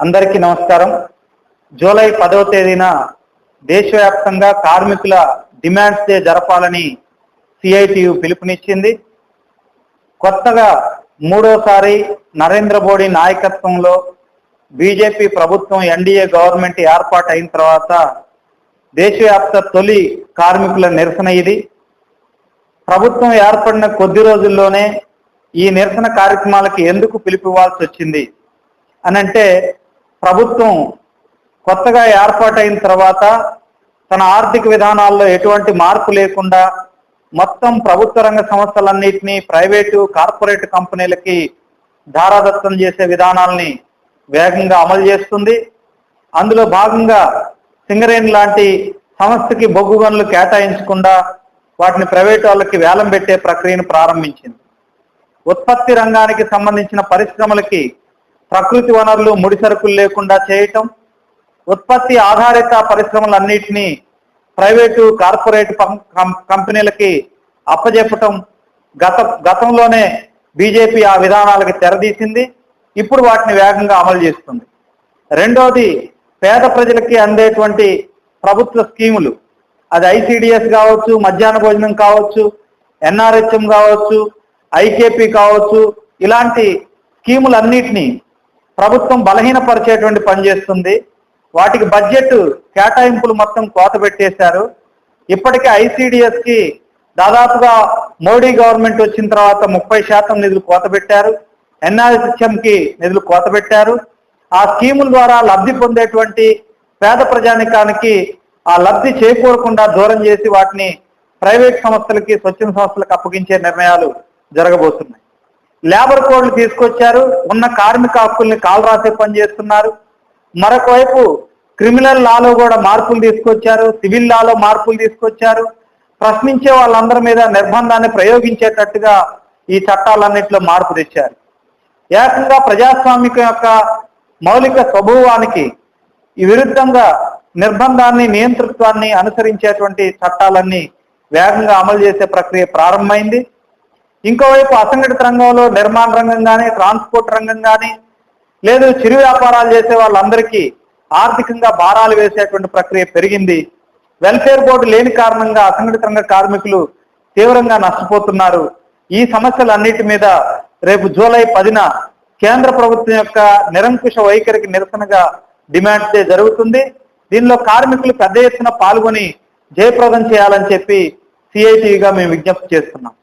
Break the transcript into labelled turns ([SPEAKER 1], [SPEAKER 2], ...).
[SPEAKER 1] అందరికీ నమస్కారం. జూలై పదవ తేదీన దేశవ్యాప్తంగా కార్మికుల డిమాండ్స్ డే జరపాలని సిఐటియు పిలుపునిచ్చింది. కొత్తగా మూడోసారి నరేంద్ర మోడీ నాయకత్వంలో బీజేపీ ప్రభుత్వం ఎన్డీఏ గవర్నమెంట్ ఏర్పాటు అయిన తర్వాత దేశవ్యాప్త తొలి కార్మికుల నిరసన ఇది. ప్రభుత్వం ఏర్పడిన కొద్ది రోజుల్లోనే ఈ నిరసన కార్యక్రమాలకి ఎందుకు పిలుపువ్వాల్సి వచ్చింది అనంటే ప్రభుత్వం కొత్తగా ఏర్పాటైన తర్వాత తన ఆర్థిక విధానాల్లో ఎటువంటి మార్పు లేకుండా మొత్తం ప్రభుత్వ రంగ సంస్థలన్నింటినీ ప్రైవేటు కార్పొరేట్ కంపెనీలకి ధారాదత్తం చేసే విధానాల్ని వేగంగా అమలు చేస్తుంది. అందులో భాగంగా సింగరేణి లాంటి సంస్థకి బొగ్గు గనులు కేటాయించకుండా వాటిని ప్రైవేట్ వాళ్ళకి వేలం పెట్టే ప్రక్రియను ప్రారంభించింది. ఉత్పత్తి రంగానికి సంబంధించిన పరిశ్రమలకి ప్రకృతి వనరులు ముడి సరుకులు లేకుండా చేయటం ఉత్పత్తి ఆధారిత పరిశ్రమలన్నింటినీ ప్రైవేటు కార్పొరేట్ కం- కంపెనీలకి అప్పజెప్పటం గత గతంలోనే బీజేపీ ఆ విధానాలకి తెరదీసింది. ఇప్పుడు వాటిని వేగంగా అమలు చేస్తుంది. రెండోది పేద ప్రజలకి అందేటువంటి ప్రభుత్వ స్కీములు. అది ఐసిడిఎస్ కావచ్చు మధ్యాహ్న భోజనం కావచ్చు ఎన్ఆర్హెచ్ఎం కావచ్చు ఐకేపీ కావచ్చు ఇలాంటి స్కీములన్నిటినీ ప్రభుత్వం బలహీనపరిచేటువంటి పని చేస్తుంది. వాటికి బడ్జెట్ కేటాయింపులు మొత్తం కోత పెట్టేశారు. ఇప్పటికే ఐసిడిఎస్కి దాదాపుగా మోడీ గవర్నమెంట్ వచ్చిన తర్వాత ముప్పై శాతం నిధులు కోత పెట్టారు. ఎన్ఆర్ఎస్ఎం కి నిధులు కోత పెట్టారు. ఆ స్కీముల ద్వారా లబ్ధి పొందేటువంటి పేద ప్రజానికానికి ఆ లబ్ధి చేకూరకుండా దూరం చేసి వాటిని ప్రైవేట్ సంస్థలకి స్వచ్ఛంద సంస్థలకు అప్పగించే నిర్ణయాలు జరగబోతున్నాయి. లేబర్ కోడ్లు తీసుకొచ్చారు. ఉన్న కార్మిక హక్కుల్ని కాలరాసే పని చేస్తున్నారు. మరొక వైపు క్రిమినల్ లాలో కూడా మార్పులు తీసుకొచ్చారు. సివిల్ లాలో మార్పులు తీసుకొచ్చారు. ప్రశ్నించే వాళ్ళందరి మీద నిర్బంధాన్ని ప్రయోగించేటట్టుగా ఈ చట్టాలన్నింటిలో మార్పు తెచ్చారు. ఏకంగా ప్రజాస్వామికం యొక్క మౌలిక స్వభావానికి విరుద్ధంగా నిర్బంధాన్ని నియంతృత్వాన్ని అనుసరించేటువంటి చట్టాలన్నీ వేగంగా అమలు చేసే ప్రక్రియ ప్రారంభమైంది. ఇంకోవైపు అసంఘటిత రంగంలో నిర్మాణ రంగం కానీ ట్రాన్స్పోర్ట్ రంగం కానీ లేదు చిరు వ్యాపారాలు చేసే వాళ్ళందరికీ ఆర్థికంగా భారాలు వేసేటువంటి ప్రక్రియ పెరిగింది. వెల్ఫేర్ బోర్డు లేని కారణంగా అసంఘటిత రంగ కార్మికులు తీవ్రంగా నష్టపోతున్నారు. ఈ సమస్యలన్నిటి మీద రేపు జూలై పదిన కేంద్ర ప్రభుత్వం యొక్క నిరంకుశ వైఖరికి నిరసనగా డిమాండ్ డే జరుగుతుంది. దీనిలో కార్మికులు పెద్ద ఎత్తున పాల్గొని జయప్రదం చేయాలని చెప్పి సిఐటిగా మేము విజ్ఞప్తి చేస్తున్నాం.